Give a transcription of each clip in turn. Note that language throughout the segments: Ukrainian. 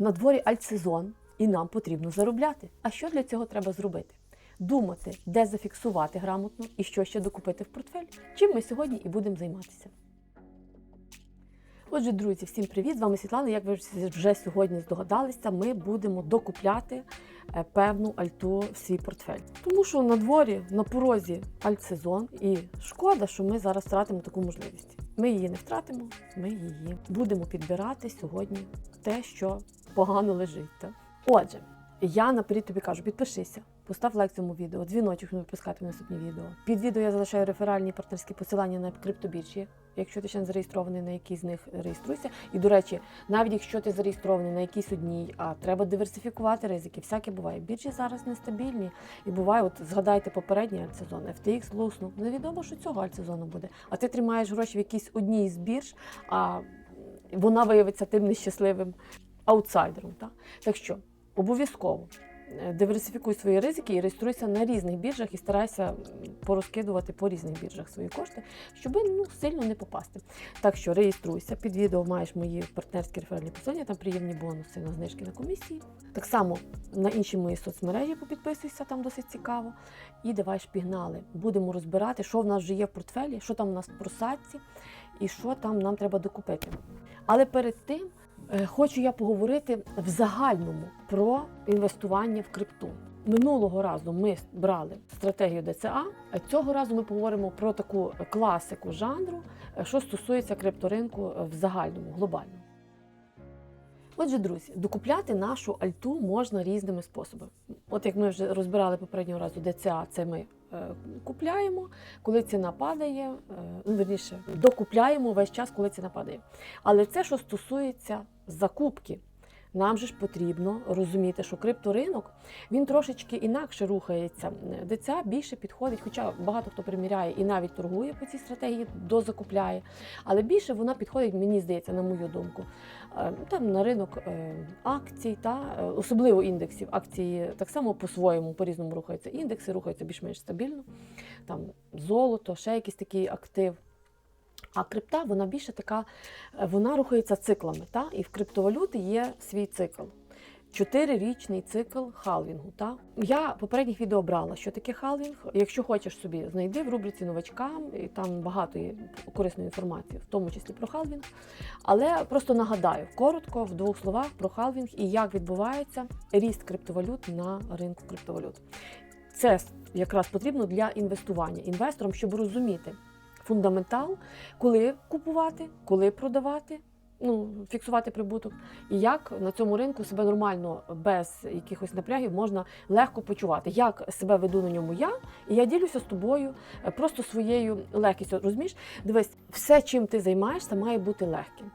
На дворі альтсезон, і нам потрібно заробляти. А що для цього треба зробити? Думати, де зафіксувати грамотно і що ще докупити в портфель. Чим ми сьогодні і будемо займатися. Отже, друзі, всім привіт! З вами Світлана. Як ви вже сьогодні здогадалися, ми будемо докупляти е, певну альту в свій портфель. Тому що на дворі, на порозі альтсезон, і шкода, що ми зараз втратимо таку можливість. Ми її не втратимо, ми її будемо підбирати сьогодні те, що погано лежить. Так? Отже, я наперед тобі кажу, підпишися, постав лайк цьому відео, дзвіночок, не випускати наступні відео. Під відео я залишаю реферальні партнерські посилання на криптобіржі. Якщо ти ще не зареєстрований на якій з них реєструйся. І до речі, навіть якщо ти зареєстрований на якійсь одній, а треба диверсифікувати ризики, всяке буває. Біржі зараз нестабільні. І буває, от згадайте попередній альтсезон, FTX луснув. Невідомо, що цього альтсезону буде. А ти тримаєш гроші в якійсь одній з бірж, а вона виявиться тим нещасливим аутсайдером. Так, так що обов'язково е, диверсифікуй свої ризики і реєструйся на різних біржах і старайся порозкидувати по різних біржах свої кошти, щоб ну, сильно не попасти. Так що реєструйся. Під відео маєш мої партнерські реферальні посилання, там приємні бонуси на знижки на комісії. Так само на інші мої соцмережі попідписуйся, там досить цікаво. І давай шпігнали. Будемо розбирати, що в нас вже є в портфелі, що там у нас в просадці і що там нам треба докупити. Але перед тим хочу я поговорити в загальному про інвестування в крипту. Минулого разу ми брали стратегію ДЦА, а цього разу ми поговоримо про таку класику жанру, е, що стосується крипторинку е, в загальному, глобальному. Отже, друзі, докупляти нашу альту можна різними способами. От як ми вже розбирали попереднього разу, ДЦА це ми е, купляємо, коли ціна падає, е, ну, верніше, докупляємо весь час, коли ціна падає. Але це, що стосується закупки, нам же ж потрібно розуміти, що крипторинок він трошечки інакше рухається. ДЦА більше підходить, хоча багато хто приміряє і навіть торгує по цій стратегії, дозакупляє. Але більше вона підходить, мені здається, на мою думку. е, Там на ринок е, акцій, та е, особливо індексів. Акції так само по-своєму, по-різному рухаються. Індекси рухаються більш-менш стабільно. Там золото, ще якийсь такий актив. А крипта вона більше така, е, вона рухається циклами. Та? І в криптовалюти є свій цикл. Чотирирічний цикл халвінгу. Та? Я попередніх відео брала, що таке халвінг. Якщо хочеш собі, знайди в рубриці новачкам, і там багато є корисної інформації, в тому числі про халвінг. Але просто нагадаю коротко, в двох словах про халвінг і як відбувається ріст криптовалют на ринку криптовалют. Це якраз потрібно для інвестування інвесторам, щоб розуміти фундаментал, коли купувати, коли продавати, ну, фіксувати прибуток, і як на цьому ринку себе нормально, без якихось напрягів можна легко почувати. Як себе веду на ньому я, і я ділюся з тобою е, просто своєю легкістю. Розумієш? Дивись, все, чим ти займаєшся, має бути легким.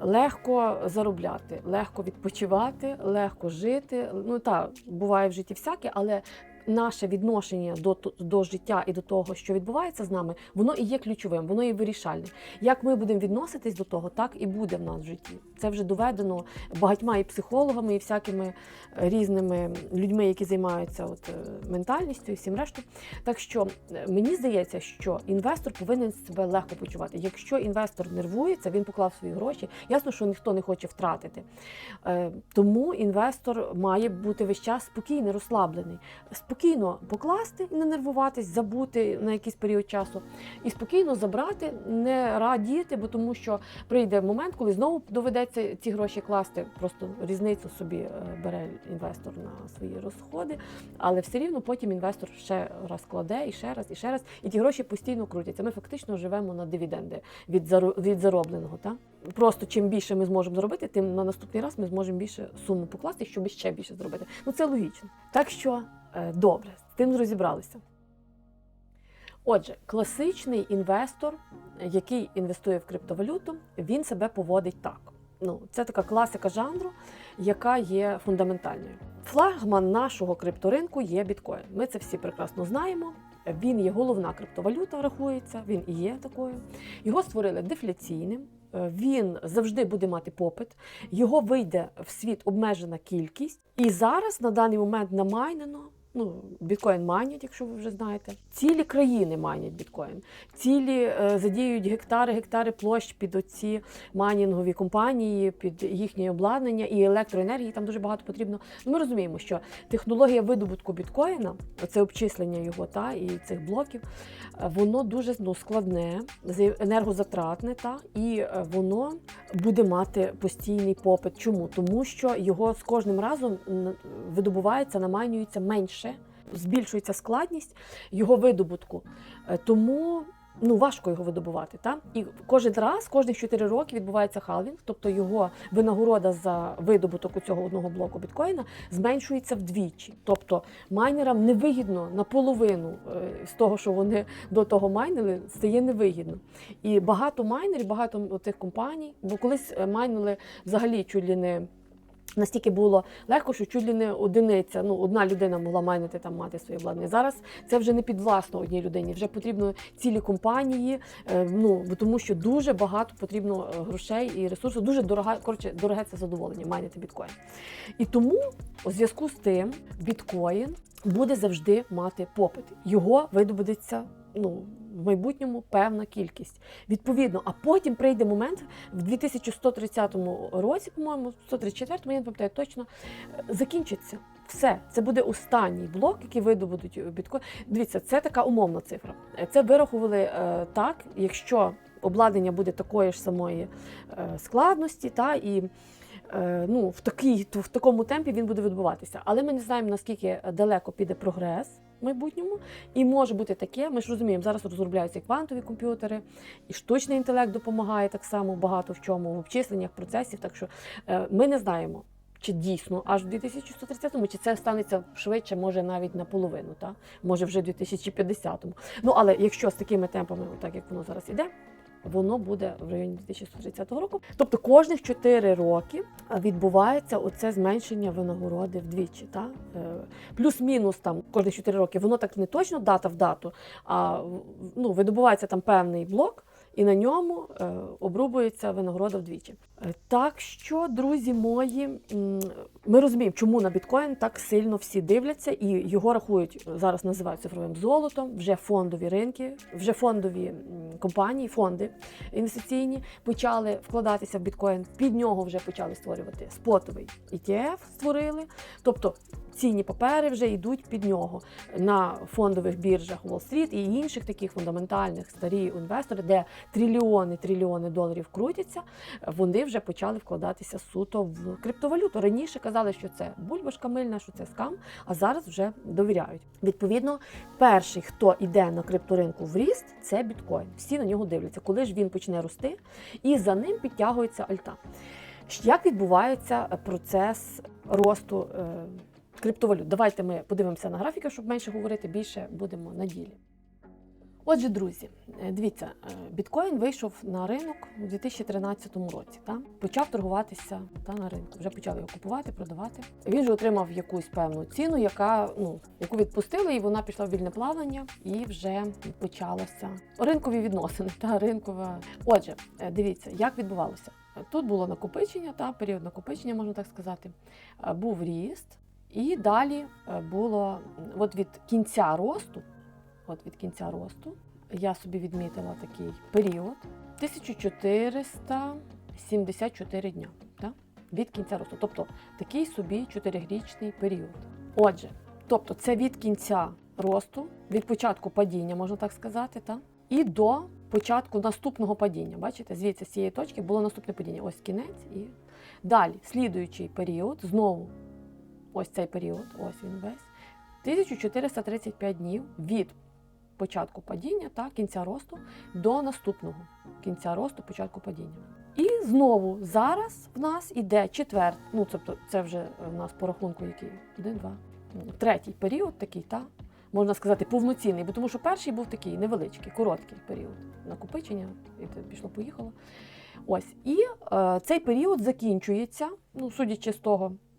Легко заробляти, легко відпочивати, легко жити. Ну так, буває в житті всяке, але наше відношення до, до життя і до того, що відбувається з нами, воно і є ключовим, воно є вирішальним. Як ми будемо відноситись до того, так і буде в нас в житті. Це вже доведено багатьма і психологами, і всякими е, різними людьми, які займаються от, е, ментальністю і всім решту. Так що е, мені здається, що інвестор повинен себе легко почувати. Якщо інвестор нервується, він поклав свої гроші. Ясно, що ніхто не хоче втратити. Тому інвестор має бути весь час спокійний, розслаблений, спокійно покласти і не нервуватись, забути на якийсь період часу, і спокійно забрати, не радіти, бо тому що прийде момент, коли знову доведеться ці гроші класти. Просто різницю собі е, бере інвестор на свої розходи, але все рівно потім інвестор ще раз кладе і ще раз, і ще раз, і ті гроші постійно крутяться. Ми фактично живемо на дивіденди від заро- від заробленого. Та? Просто чим більше ми зможемо зробити, тим на наступний раз ми зможемо більше суму покласти, щоб ще більше зробити. Ну це логічно. Так що е, добре, з тим розібралися. Отже, класичний інвестор, який інвестує в криптовалюту, він себе поводить так. Ну, це така класика жанру, яка є фундаментальною. Флагман нашого крипторинку є біткоін. Ми це всі прекрасно знаємо. Він є головна криптовалюта, рахується, він і є такою. Його створили дефляційним. Е, Він завжди буде мати попит, його вийде в світ обмежена кількість. І зараз на даний момент намайнено Ну, біткоін майнять, якщо ви вже знаєте. Цілі країни майнять біткоін. Цілі е, задіюють гектари, гектари площ під оці майнінгові компанії, під їхнє обладнання і електроенергії. Там дуже багато потрібно. Ну, ми розуміємо, що технологія видобутку біткоїна, це обчислення його та і цих блоків, е, воно дуже ну, складне, енергозатратне, та і е, воно буде мати постійний попит. Чому? Тому що його з кожним разом видобувається, намайнюється менше, збільшується складність його видобутку. Е, Тому ну, важко його видобувати. Та? І кожен раз, кожних 4 роки відбувається халвінг, тобто його винагорода за видобуток у цього одного блоку біткоїна зменшується вдвічі. Тобто майнерам невигідно наполовину е, з того, що вони до того майнили, стає невигідно. І багато майнерів, багато тих компаній, бо колись е, майнили взагалі чуть ли не. Настільки було легко, що чуть ли не одиниця, ну одна людина могла майнити там мати своє обладнання. Зараз це вже не підвласно одній людині, вже потрібно цілі компанії. е, Ну тому, що дуже багато потрібно е, грошей і ресурсів. Дуже дорога, коротше, дороге це задоволення майнити біткоін. І тому у зв'язку з тим біткоін буде завжди мати попит. Його видобудеться ну в майбутньому певна кількість. Відповідно, а потім прийде момент в 2130 році, по-моєму, 134, я не пам'ятаю точно, е, закінчиться. Все, це буде останній блок, який видобудуть біткоін. Дивіться, це така умовна цифра. Е, Це вирахували е, так, якщо обладнання буде такої ж самої е, складності, та і е, ну, в, такій, в такому темпі він буде відбуватися. Але ми не знаємо, наскільки далеко піде прогрес майбутньому. І може бути таке, ми ж розуміємо, зараз розробляються квантові комп'ютери, і штучний інтелект допомагає так само багато в чому, в обчисленнях процесів. Так що е, ми не знаємо. Чи дійсно аж в 2130-му, чи це станеться швидше, може навіть наполовину, та? може вже в 2050-му. Ну але якщо з такими темпами, так як воно зараз іде, воно буде в районі 2130 року. Тобто кожних 4 роки відбувається оце зменшення винагороди вдвічі. Та? Е, Плюс-мінус там кожних 4 роки, воно так не точно дата в дату, а ну, видобувається там певний блок. І на ньому е, обрубується винагорода вдвічі. Е, Так що, друзі мої, ми розуміємо, чому на біткоін так сильно всі дивляться, і його рахують зараз називають цифровим золотом. Вже фондові ринки, вже фондові компанії, фонди інвестиційні почали вкладатися в біткоін. Під нього вже почали створювати спотовий ETF, створили. Тобто цінні папери вже йдуть під нього на фондових біржах Уолл-стріт і інших таких фундаментальних старі інвестори, де трильйони трильйони доларів крутяться. Вони вже почали вкладатися суто в криптовалюту. Раніше казали, що це бульбашка мильна, що це скам, а зараз вже довіряють. Відповідно, перший, хто йде на крипторинку в ріст, це біткоін. Всі на нього дивляться, коли ж він почне рости, і за ним підтягується альта. Як відбувається процес росту е, криптовалют? Давайте ми подивимося на графіки, щоб менше говорити, більше будемо на ділі. Отже, друзі, е, дивіться, е, біткоін вийшов на ринок у 2013 році. Та? Почав торгуватися та, на ринку. Вже почав його купувати, продавати. Він же отримав якусь певну ціну, яка, ну, яку відпустили, і вона пішла в вільне плавання, і вже почалося ринкові відносини. Та, ринкова. Отже, е, дивіться, як відбувалося. Тут було накопичення, та, період накопичення, можна так сказати. Був ріст, і далі е, було от від кінця росту от від кінця росту. Я собі відмітила такий період 1474 дня да? від кінця росту. Тобто такий собі чотирирічний період. Отже, тобто це від кінця росту, від початку падіння, можна так сказати, та? і до початку наступного падіння. Бачите, звідси з цієї точки було наступне падіння. Ось кінець і далі слідуючий період, знову ось цей період, ось він весь. 1435 днів від початку падіння та кінця росту до наступного кінця росту, початку падіння. І знову зараз в нас іде четвер, ну тобто це вже в нас по рахунку який? Один, два, третій період такий, та можна сказати, повноцінний, бо тому що перший був такий невеличкий, короткий період накопичення, і пішло-поїхало. Ось і е, цей період закінчується, ну судячи з того, е,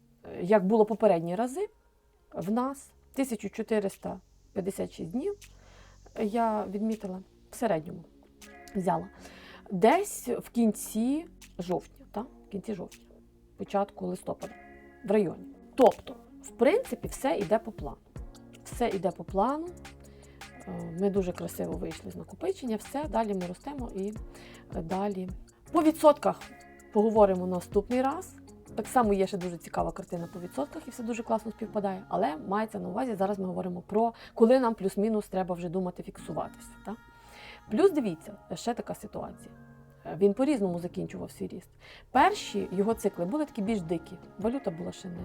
як було попередні рази, в нас 1456 днів я відмітила в середньому взяла. Десь в кінці жовтня, та? в кінці жовтня, початку листопада, в районі. Тобто, в принципі, все йде по плану. все йде по плану. Е, Ми дуже красиво вийшли з накопичення, все, далі ми ростемо і е, далі. По відсотках поговоримо наступний раз. Так само є ще дуже цікава картина по відсотках, і все дуже класно співпадає. Але мається на увазі, зараз ми говоримо про коли нам плюс-мінус треба вже думати фіксуватися. Так? Плюс дивіться, ще така ситуація. Е, Він по-різному закінчував свій ріст. Перші його цикли були такі більш дикі. Валюта була ще не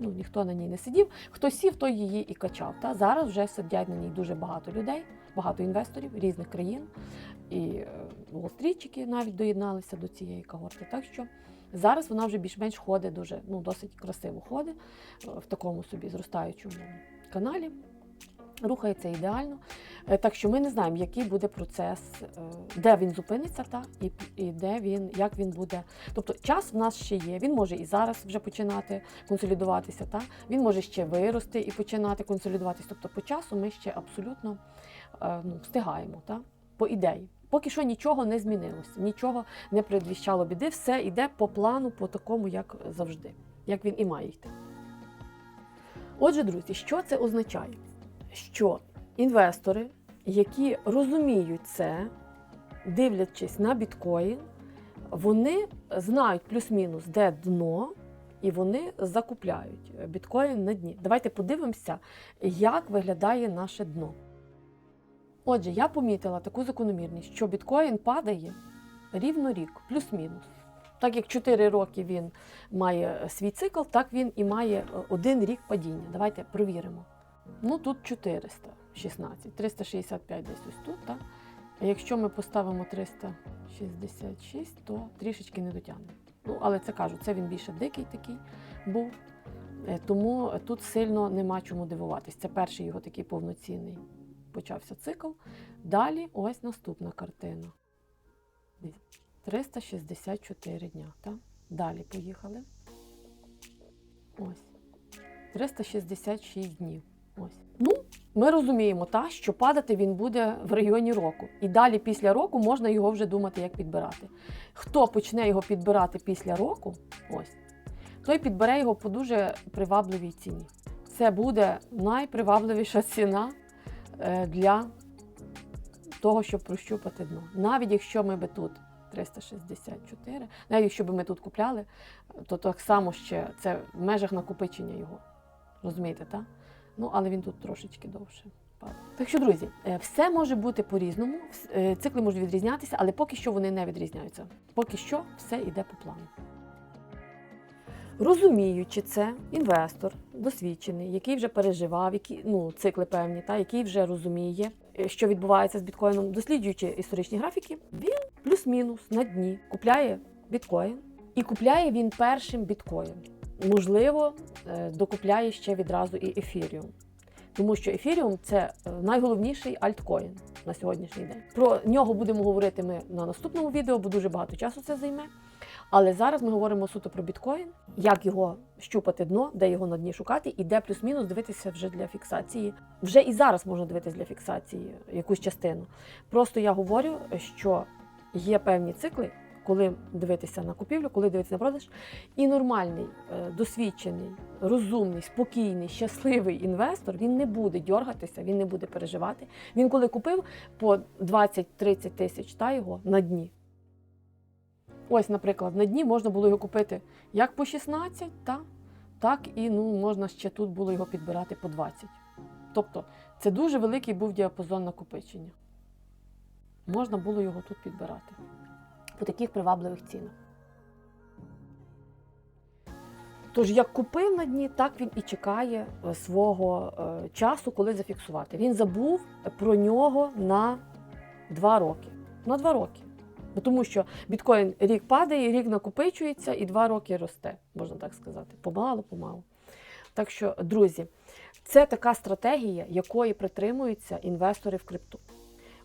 ну ніхто на ній не сидів. Хто сів, той її і качав. Та зараз вже сидять на ній дуже багато людей, багато інвесторів різних країн. І е, Уолл-стрітчики навіть доєдналися до цієї когорти. Так що зараз вона вже більш-менш ходить дуже, ну досить красиво ходить е, в такому собі зростаючому каналі. Рухається ідеально. Е, Так що ми не знаємо, який буде процес, е, де він зупиниться, та і, і де він, як він буде. Тобто час в нас ще є. Він може і зараз вже починати консолідуватися. Та він може ще вирости і починати консолідуватися. Тобто, по часу ми ще абсолютно ну, встигаємо, та по ідеї. Поки що нічого не змінилося, нічого не предвіщало біди, все йде по плану, по такому, як завжди, як він і має йти. Отже, друзі, що це означає? Що інвестори, які розуміють це, дивлячись на біткоін, вони знають плюс-мінус, де дно, і вони закупляють біткоін на дні. Давайте подивимося, як виглядає наше дно. Отже, я помітила таку закономірність, що біткоін падає рівно рік, плюс-мінус. Так як 4 роки він має свій цикл, так він і має е, один рік падіння. Давайте провіримо. Ну тут 416, 365 десь ось тут. Так? А якщо ми поставимо 366, то трішечки не дотягне. Ну, але це кажу, це він більше дикий такий був. Е, Тому тут сильно нема чому дивуватись. Це перший його такий повноцінний почався цикл. Далі ось наступна картина. 364 дня. Так? Далі поїхали. Ось. 366 днів. Ось. Ну, ми розуміємо, та, що падати він буде в районі року. І далі після року можна його вже думати, як підбирати. Хто почне його підбирати після року, ось, той підбере його по дуже привабливій ціні. Це буде найпривабливіша ціна для того, щоб прощупати дно. Навіть якщо ми би тут 364, навіть якщо б ми тут купляли, то так само ще це в межах накопичення його. Розумієте, так? Ну, але він тут трошечки довше. Так що, друзі, е, все може бути по-різному, е, цикли можуть відрізнятися, але поки що вони не відрізняються. Поки що все йде по плану. Розуміючи це, інвестор досвідчений, який вже переживав, які, ну, цикли певні, та, який вже розуміє, е, що відбувається з біткоїном, досліджуючи історичні графіки, він плюс-мінус на дні купляє біткоін і купляє він першим біткоін. Можливо, е, докупляє ще відразу і ефіріум. Тому що ефіріум це е, найголовніший альткоін на сьогоднішній день. Про нього будемо говорити ми на наступному відео, бо дуже багато часу це займе. Але зараз ми говоримо суто про біткоін, як його щупати дно, де його на дні шукати, і де плюс-мінус дивитися вже для фіксації. Вже і зараз можна дивитися для фіксації якусь частину. Просто я говорю, що є певні цикли, коли дивитися на купівлю, коли дивитися на продаж. І нормальний, е, досвідчений, розумний, спокійний, щасливий інвестор він не буде дьоргатися, він не буде переживати. Він коли купив по 20-30 тисяч та його на дні. Ось, наприклад, на дні можна було його купити як по 16, та, так і ну, можна ще тут було його підбирати по 20. Тобто це дуже великий був діапазон накопичення. Можна було його тут підбирати по таких привабливих цінах. Тож, як купив на дні, так він і чекає е, свого е, часу, коли зафіксувати. Він забув про нього на два роки. На два роки. Тому що біткоін рік падає, рік накопичується і два роки росте, можна так сказати. Помалу, помалу. Так що, друзі, це така стратегія, якої притримуються інвестори в крипту.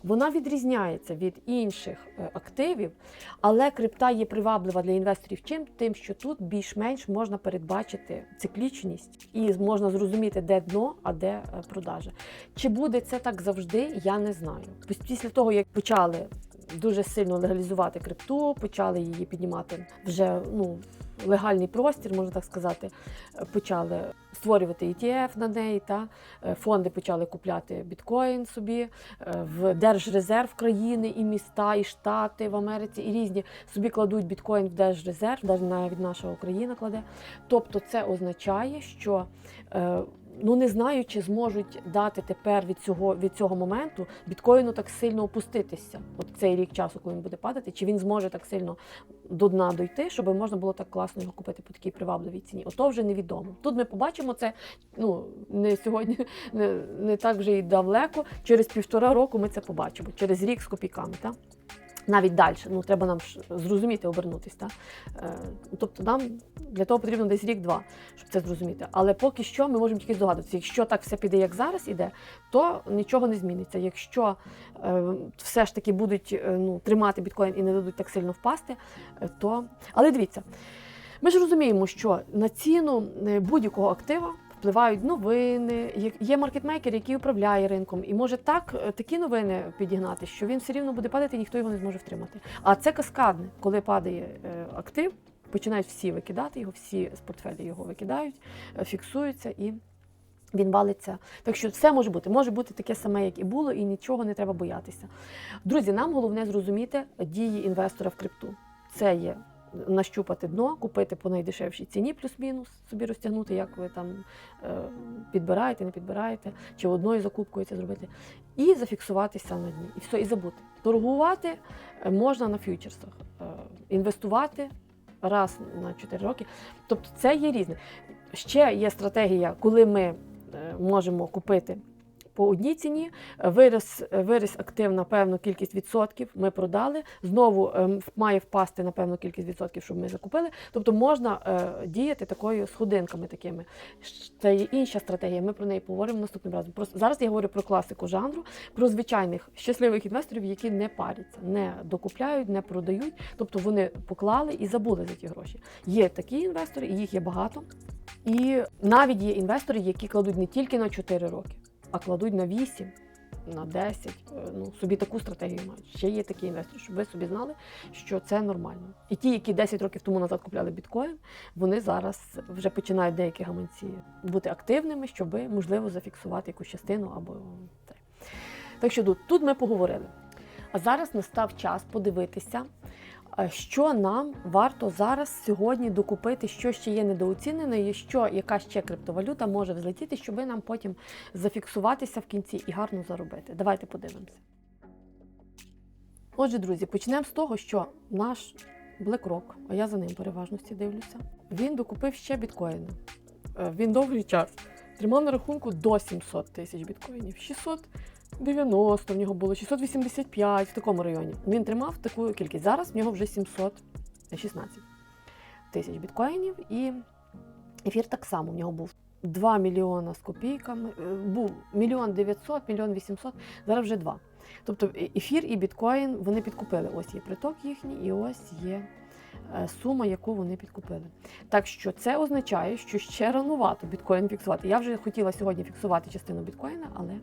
Вона відрізняється від інших е, активів, але крипта є приваблива для інвесторів чим? Тим, що тут більш-менш можна передбачити циклічність і можна зрозуміти, де дно, а де е, продажа. Чи буде це так завжди, я не знаю. Після того, як почали дуже сильно легалізувати крипту, почали її піднімати вже ну, легальний простір, можна так сказати, почали створювати ETF на неї. Та е, фонди почали купляти біткоін собі е, в Держрезерв країни і міста, і штати в Америці, і різні собі кладуть біткоін в Держрезерв, навіть наша Україна кладе. Тобто, це означає, що е, ну не знаю, чи зможуть дати тепер від цього від цього моменту біткоїну так сильно опуститися. От цей рік часу, коли він буде падати, чи він зможе так сильно до дна дойти, щоб можна було так класно його купити по такій привабливій ціні. Ото вже невідомо. Тут ми побачимо це ну не сьогодні, не, не так вже і далеко. Через півтора року ми це побачимо. Через рік з копійками. Так? Навіть далі, ну треба нам зрозуміти, обернутися. Та? Е, тобто нам для того потрібно десь рік-два, щоб це зрозуміти. Але поки що ми можемо тільки здогадуватися. Якщо так все піде, як зараз іде, то нічого не зміниться. Якщо е, все ж таки будуть е, ну, тримати біткоін і не дадуть так сильно впасти, то. Але дивіться, ми ж розуміємо, що на ціну будь-якого актива. Впливають новини, є- маркетмейкер, який управляє ринком, і може так е, такі новини підігнати, що він все рівно буде падати, і ніхто його не зможе втримати. А це каскадне, коли падає е, актив, починають всі викидати його, всі з портфелі його викидають, е, фіксуються і. Він валиться. Так що все може бути. Може бути таке саме, як і було, і нічого не треба боятися. Друзі, нам головне зрозуміти дії інвестора в крипту. Це є нащупати дно, купити по найдешевшій ціні, плюс-мінус, собі розтягнути, як ви там е, підбираєте, не підбираєте, чи одною закупкою це зробити, і зафіксуватися на дні. І все, і забути. Торгувати е, можна на фьючерсах, е, інвестувати раз на 4 роки. Тобто це є різне. Ще є стратегія, коли ми можемо купити по одній ціні, виріс, виріс актив на певну кількість відсотків, ми продали, знову ем, має впасти на певну кількість відсотків, щоб ми закупили. Тобто можна е, діяти такою сходинками такими. Це є інша стратегія, ми про неї поговоримо наступним разом. Просто зараз я говорю про класику жанру, про звичайних щасливих інвесторів, які не паряться, не докупляють, не продають. Тобто вони поклали і забули за ті гроші. Є такі інвестори, і їх є багато. І навіть є інвестори, які кладуть не тільки на 4 роки, а кладуть на 8, на 10. Е, Ну, собі таку стратегію мають. Ще є такі інвестори, щоб ви собі знали, що це нормально. І ті, які 10 років тому назад купляли біткоін, вони зараз вже починають деякі гаманці бути активними, щоб можливо зафіксувати якусь частину або це. Так що тут, ми поговорили. А зараз настав час подивитися, що нам варто зараз сьогодні докупити, що ще є недооцінено, і що яка ще криптовалюта може взлетіти, щоб нам потім зафіксуватися в кінці і гарно заробити. Давайте подивимося. Отже, друзі, почнемо з того, що наш BlackRock, а я за ним переважно всі дивлюся, він докупив ще біткоїни. Е, Він довгий час тримав на рахунку до 700 тисяч біткоїнів. 690 в нього було, 685 в такому районі. Він тримав таку кількість. Зараз в нього вже 716 тисяч біткоїнів. І ефір так само в нього був 2 мільйона з копійками. е, Був мільйон 900, мільйон 800, зараз вже 2. Тобто ефір і біткоін вони підкупили. Ось є приток їхній, і ось є е, сума, яку вони підкупили. Так що це означає, що ще ранувато біткоін фіксувати. Я вже хотіла сьогодні фіксувати частину біткоїна, але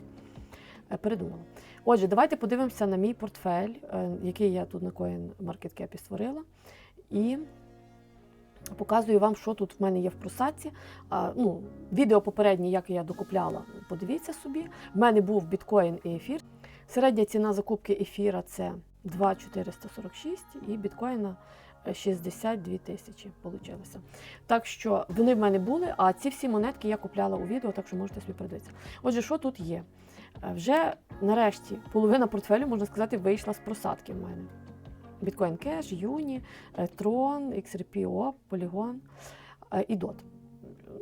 передумала. Отже, давайте подивимося на мій портфель, е, який я тут на CoinMarketCap створила. І показую вам, що тут в мене є в просадці. Ну, відео попереднє, як я докупляла, подивіться собі. В мене був біткоін і ефір. Середня ціна закупки ефіра це 2,446 і біткоїна е, 62 тисячі получилося. Так що вони в мене були, а ці всі монетки я купляла у відео, так що можете собі подивитися. Отже, що тут є? Е, Вже нарешті половина портфелю, можна сказати, вийшла з просадки в мене. Bitcoin Cash, Юні, Tron, XRP OP, Polygon і DOT.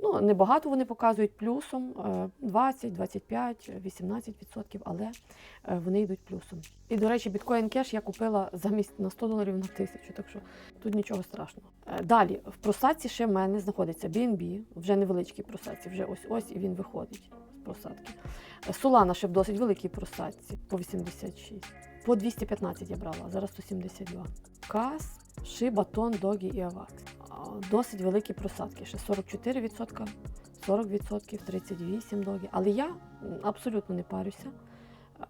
Ну, небагато вони показують плюсом е, 20, 25, 18%, але е, вони йдуть плюсом. І, до речі, Bitcoin Cash я купила замість на 100 доларів на 1000, так що тут нічого страшного. Е, Далі, в просадці ще в мене знаходиться BNB, вже невеличкій просадці, вже ось-ось і він виходить з просадки. Е, Solana ще в досить великій просадці, по 86. По 215 я брала, зараз 172. Кас, Shiba, Ton, Dogi і Avax. А, Досить великі просадки, ще 44%, 40%, 38 Dogi. Але я абсолютно не парюся.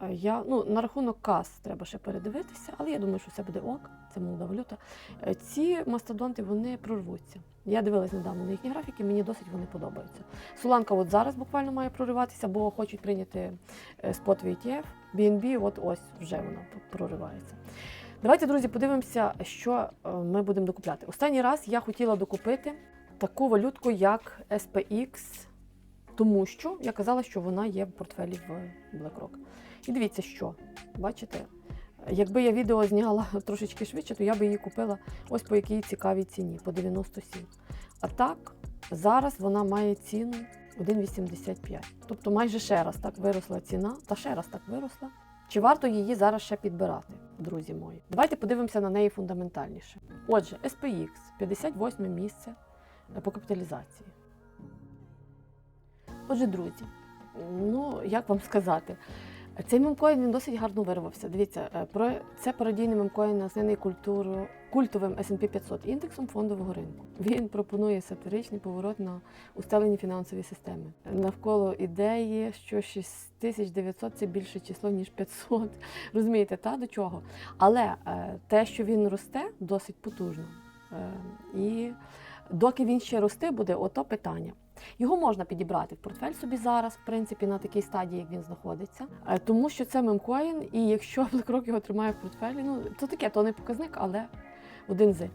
Я, ну, на рахунок кас треба ще передивитися, але я думаю, що все буде ок, це молода валюта. Е, Ці мастодонти вони прорвуться. Я дивилась недавно на їхні графіки, мені досить вони подобаються. Соланка от зараз буквально має прориватися, бо хочуть прийняти е, спотовий ETF. BNB от ось вже вона проривається. Давайте, друзі, подивимося, що е, ми будемо докупляти. Останній раз я хотіла докупити таку валютку, як SPX, тому що я казала, що вона є в портфелі в BlackRock. І дивіться, що бачите, якби я відео зняла трошечки швидше, то я би її купила ось по якій цікавій ціні, по 97. А так, зараз вона має ціну 1,85. Тобто майже ще раз так виросла ціна, та ще раз так виросла. Чи варто її зараз ще підбирати, друзі мої? Давайте подивимося на неї фундаментальніше. Отже, SPX 58 місце по капіталізації. Отже, друзі, ну як вам сказати, цей мемкоін він досить гарно вирвався. Дивіться, е, про це пародійний мемкоін названий культуру культовим S&P 500 індексом фондового ринку. Він пропонує сатиричний поворот на усталені фінансові системи. Навколо ідеї, що 6900 – це більше число ніж 500. Розумієте, та до чого? Але е, те, що він росте, досить потужно. Е, і доки він ще рости буде, ото питання. Його можна підібрати в портфель собі зараз, в принципі, на такій стадії, як він знаходиться, Е, тому що це мемкоін, і якщо BlackRock його тримає в портфелі, ну то таке, то не показник, але один з. Е,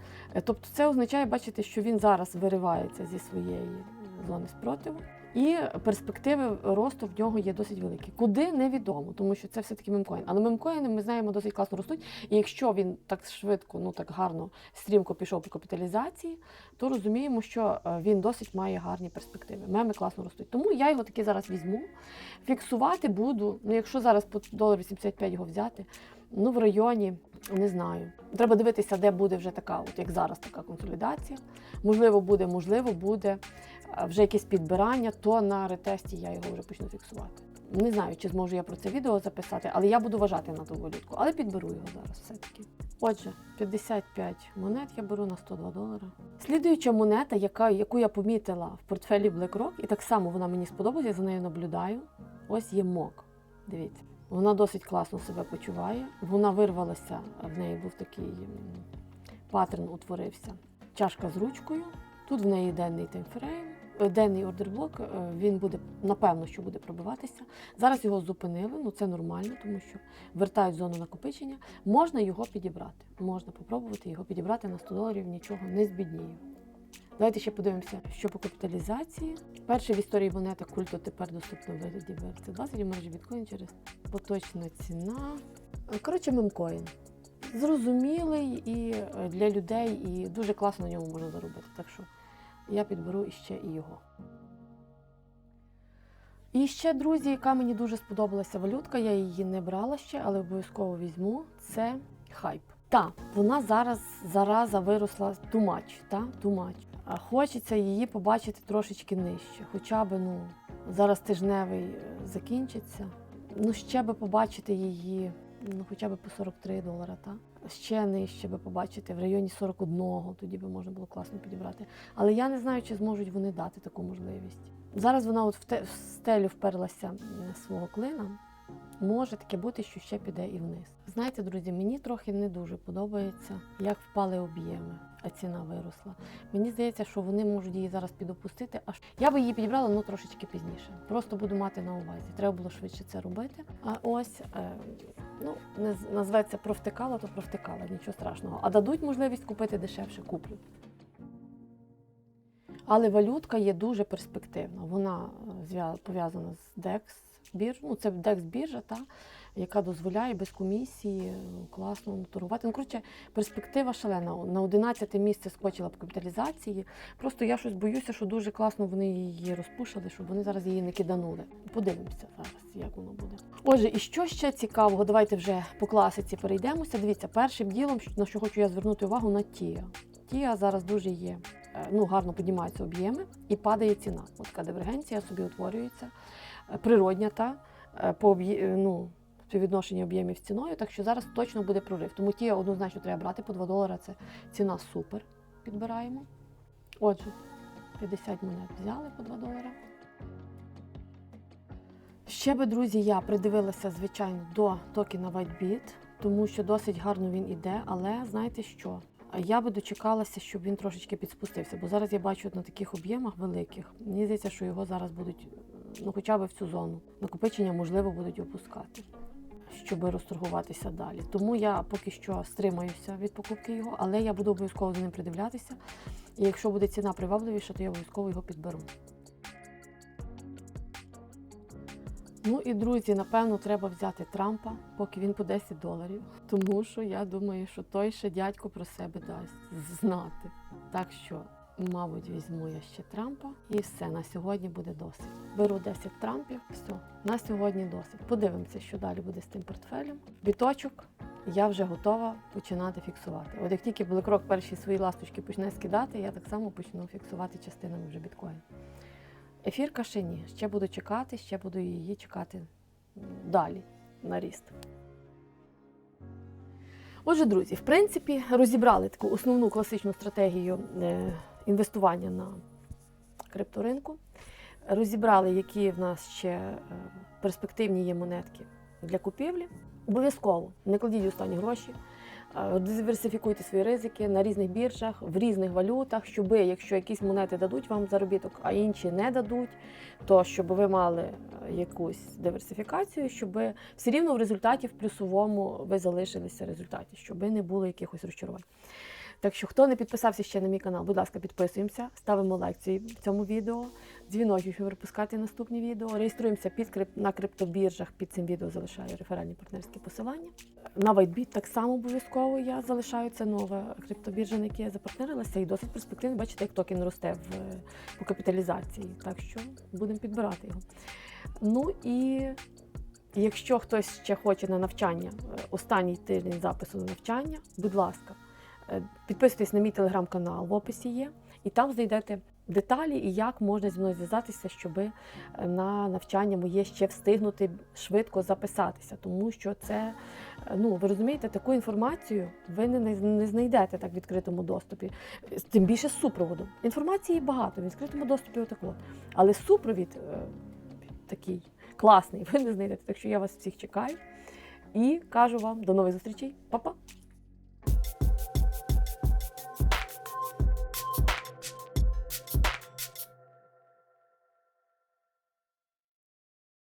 Тобто це означає, бачите, що він зараз виривається зі своєї зони спротиву. І перспективи росту в нього є досить великі. Куди невідомо, тому що це все-таки мемкоін. Але мемкоїни ми знаємо досить класно ростуть. І якщо він так швидко, ну так гарно, стрімко пішов по капіталізації, то розуміємо, що е, він досить має гарні перспективи. Меми класно ростуть. Тому я його таки зараз візьму. Фіксувати буду. Ну, якщо зараз по долар 85 його взяти, ну в районі не знаю. Треба дивитися, де буде вже така, от як зараз, така консолідація. Можливо, буде, можливо, буде вже якесь підбирання, то на ретесті я його вже почну фіксувати. Не знаю, чи зможу я про це відео записати, але я буду вважати на ту валютку, але підберу його зараз все-таки. Отже, 55 монет я беру на 102 долари. Слідуюча монета, яка, яку я помітила в портфелі BlackRock, і так само вона мені сподобалася, я за нею наблюдаю. Ось є мок. Дивіться. Вона досить класно себе почуває. Вона вирвалася, в неї був такий паттерн, утворився. Чашка з ручкою. Тут в неї денний таймфрейм, е, денний ордерблок. е, Він буде, напевно, що буде пробиватися. Зараз його зупинили, ну це нормально, тому що вертають зону накопичення. Можна його підібрати. Можна попробувати його підібрати на 100 доларів, нічого не збідніє. Давайте ще подивимося, що по капіталізації. Перше в історії монета культу тепер доступна в вигляді BRC20 і мережі біткоін через поточна ціна. Е, Коротше, мемкоін. Зрозумілий і для людей, і дуже класно на ньому можна заробити. Так що я підберу іще і його. І ще, друзі, яка мені дуже сподобалася валютка, я її не брала ще, але обов'язково візьму. Це хайп. Та, вона зараз зараза виросла much, та? Much. А хочеться її побачити трошечки нижче. Хоча б, ну, зараз тижневий е, закінчиться. Ну, ще би побачити її, ну, хоча б по 43 долара, та? Ще нижче би побачити в районі 41, тоді би можна було класно підібрати. Але я не знаю, чи зможуть вони дати таку можливість. Зараз вона от в, те, в стелю вперлася м, свого клина. Може таке бути, що ще піде і вниз. Знаєте, друзі, мені трохи не дуже подобається, як впали об'єми, а ціна виросла. Мені здається, що вони можуть її зараз підопустити. Аж я би її підібрала ну трошечки пізніше. Просто буду мати на увазі. Треба було швидше це робити. А ось е, ну не назветься провтикала, то провтикала, нічого страшного. А дадуть можливість купити дешевше, куплю. Але валютка є дуже перспективна. Вона е, зв'я- пов'язана з DEX бірж. Ну, це DEX біржа, та, яка дозволяє без комісії е, класно торгувати. Ну, коротше, перспектива шалена. На 11 місце скочила по капіталізації. Просто я щось боюся, що дуже класно вони її розпушили, щоб вони зараз її не киданули. Подивимося зараз, як воно буде. Отже, і що ще цікавого? Давайте вже по класиці перейдемося. Дивіться, першим ділом, на що хочу я звернути увагу, на Тія. Тія зараз дуже є. е, Ну, гарно піднімаються об'єми і падає ціна. От така дивергенція собі утворюється, природня та е, по е, ну, співвідношенні об'ємів з ціною. Так що зараз точно буде прорив. Тому Тія однозначно треба брати по 2 долара. Це ціна супер. Підбираємо. Отже, 50 монет взяли по 2 долара. Ще би, друзі, я придивилася, звичайно, до токена WhiteBit, тому що досить гарно він іде, але знаєте що? Я би дочекалася, щоб він трошечки підспустився, бо зараз я бачу на таких об'ємах великих. Мені здається, що його зараз будуть, ну хоча б в цю зону накопичення, можливо, будуть опускати, щоб розторгуватися далі. Тому я поки що стримаюся від покупки його, але я буду обов'язково за ним придивлятися. І якщо буде ціна привабливіша, то я обов'язково його підберу. Ну і друзі, напевно, треба взяти Трампа, поки він по 10 доларів. Тому що я думаю, що той ще дядько про себе дасть знати. Так що, мабуть, візьму я ще Трампа і все, на сьогодні буде досить. Беру 10 трампів, все, на сьогодні досить. Подивимося, що далі буде з тим портфелем. Біточок я вже готова починати фіксувати. От як тільки BlackRock перші свої ласточки почне скидати, я так само почну фіксувати частинами вже біткоін. Ефірка ще ні. Ще буду чекати, ще буду її чекати далі на ріст. Отже, друзі, в принципі, розібрали таку основну класичну стратегію е, інвестування на крипторинку. Розібрали, які в нас ще е, перспективні є монетки для купівлі. Обов'язково не кладіть останні гроші. Е, Диверсифікуйте свої ризики на різних біржах, в різних валютах, щоб якщо якісь монети дадуть вам заробіток, а інші не дадуть, то щоб ви мали е, якусь диверсифікацію, щоб все рівно в результаті в плюсовому ви залишилися в результаті, щоб не було якихось розчарувань. Так що, хто не підписався ще на мій канал, будь ласка, підписуємося, ставимо лайк цьому відео, дзвіночок, щоб випускати наступні відео. Реєструємося під крип... на криптобіржах. Під цим відео залишаю реферальні партнерські посилання. На WhiteBit так само обов'язково я залишаю це нова криптобіржа, на якій я запартнерилася, і досить перспективно. Бачите, як токен росте в, по капіталізації. Так що будемо підбирати його. Ну і якщо хтось ще хоче на навчання, е, останній тиждень запису на навчання, будь ласка, підписуйтесь на мій телеграм-канал, в описі є, і там знайдете деталі і як можна зі мною зв'язатися, щоб на навчання моє ще встигнути швидко записатися, тому що це, е, ну ви розумієте, таку інформацію ви не, не знайдете так в відкритому доступі, тим більше з супроводом. Інформації багато в відкритому доступі отак от. Але супровід е, такий класний, ви не знайдете. Так що я вас всіх чекаю і кажу вам до нових зустрічей. Па-па!